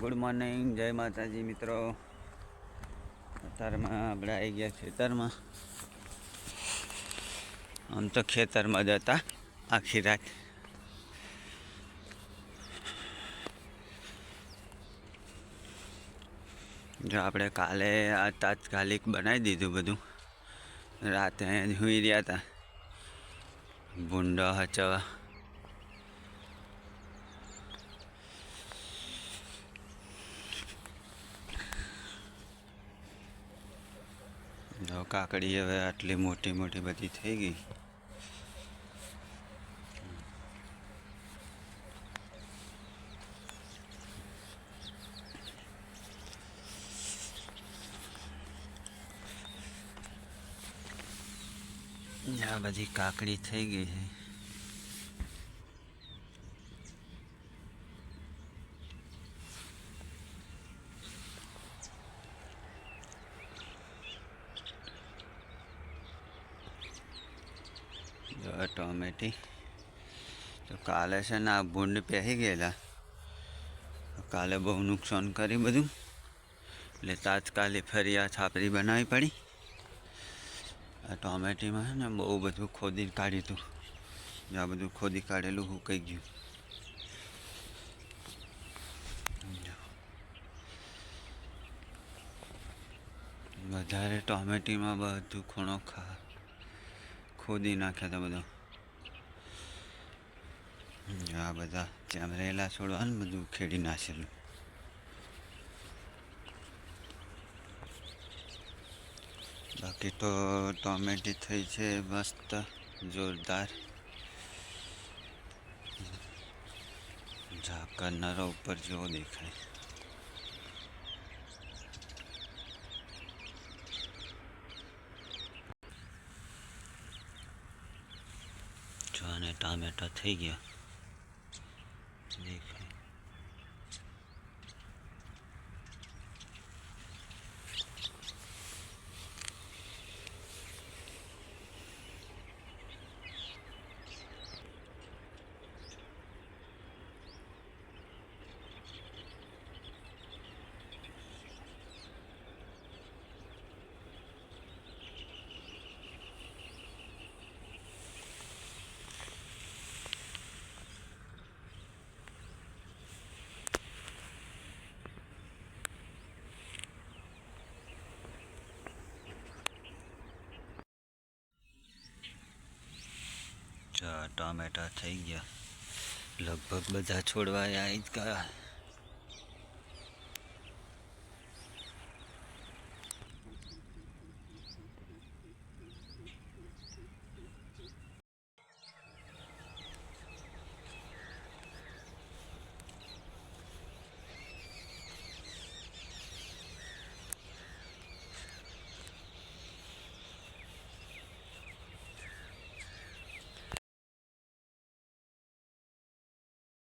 Good morning, જય માતાજી મિત્રો. અત્યારમાં આપણે આવી ગયા ખેતરમાં. આમ તો ખેતરમાં જ હતા આખી રાત. જો આપણે કાલે આ તાત્કાલિક બનાવી દીધું બધું. રાતે જ સુઈ રહ્યા હતા. ભૂંડો હચવા. જો કાકડી હવે આટલી મોટી મોટી બધી થઈ ગઈ. આ બધી કાકડી થઈ ગઈ છે. ટોમેટી તો કાલે છે ને આ ભૂંડ પહેરી ગયેલા. કાલે બહુ નુકસાન કરી બધું. એટલે તાત્કાલિક ફરી આ છાપરી બનાવવી પડી. આ ટોમેટીમાં છે ને બહુ બધું ખોદી કાઢ્યું હતું. આ બધું ખોદી કાઢેલું હું કહી ગયું. વધારે ટોમેટીમાં બધું ખૂણો ખા ખોદી નાખ્યા હતા બધા. આ બધા ચામરેલા છોડવા ને બધું ખેડી નાખેલું. બાકી તો ટોમેટી થઈ છે મસ્ત, જોરદાર. ઝાકરનારા ઉપર જેવો દેખાય જો અને ટામેટા થઈ ગયા. દેખાય. ટામેટા થઈ ગયા. લગભગ બધા છોડવા આવી જ ગયા